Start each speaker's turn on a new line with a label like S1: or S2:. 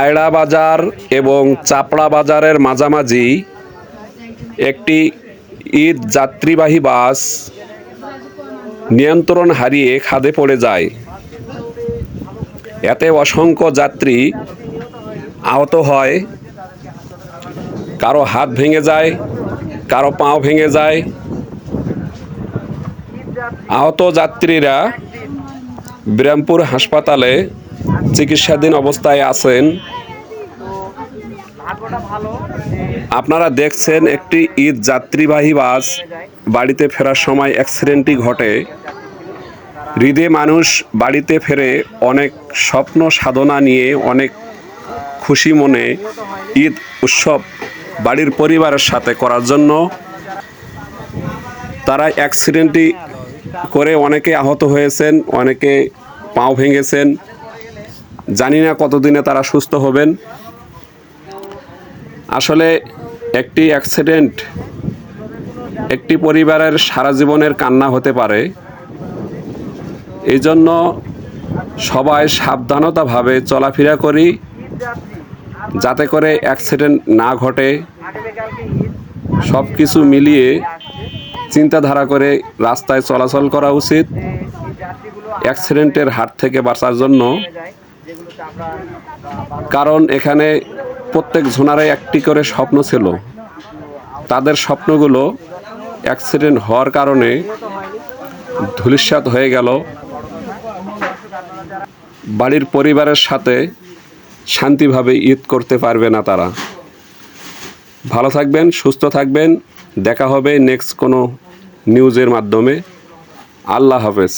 S1: আয়ড়া বাজার এবং চাপড়া বাজারের মাঝামাঝি একটি ঈদ যাত্রীবাহী বাস নিয়ন্ত্রণ হারিয়ে খাদে পড়ে যায়। এতে অসংখ্য যাত্রী আহত হয়। কারও হাত ভেঙে যায়, কারও পাও ভেঙে যায়। আহত যাত্রীরা বিরামপুর হাসপাতালে চিকিৎসাধীন অবস্থায় আছেন। আপনারা দেখছেন একটি ঈদ যাত্রীবাহী বাস বাড়িতে ফেরার সময় অ্যাক্সিডেন্টটি ঘটে। হৃদে মানুষ বাড়িতে ফেরে অনেক স্বপ্ন সাধনা নিয়ে, অনেক খুশি মনে ঈদ উৎসব বাড়ির পরিবারের সাথে করার জন্য তারা অ্যাক্সিডেন্টটি করে অনেকে আহত হয়েছেন, অনেকে পাও ভেঙেছেন। জানি না কতদিনে তারা সুস্থ হবেন। আসলে একটি অ্যাক্সিডেন্ট একটি পরিবারের সারা জীবনের কান্না হতে পারে। এই জন্য সবাই সাবধানতাভাবে চলাফেরা করি, যাতে করে অ্যাক্সিডেন্ট না ঘটে। সব কিছু মিলিয়ে চিন্তাধারা করে রাস্তায় চলাচল করা উচিত। অ্যাক্সিডেন্টের হাত থেকে বাঁচার জন্য কারণ এখানে প্রত্যেক ঝোনারে একটি করে স্বপ্ন ছিল। তাদের স্বপ্নগুলো অ্যাক্সিডেন্ট হওয়ার কারণে ধূলিসাৎ হয়ে গেল। বাড়ির পরিবারের সাথে শান্তিভাবে ঈদ করতে পারবে না তারা। ভালো থাকবেন, সুস্থ থাকবেন। দেখা হবে নেক্সট কোনো নিউজের মাধ্যমে। আল্লাহ হাফেজ।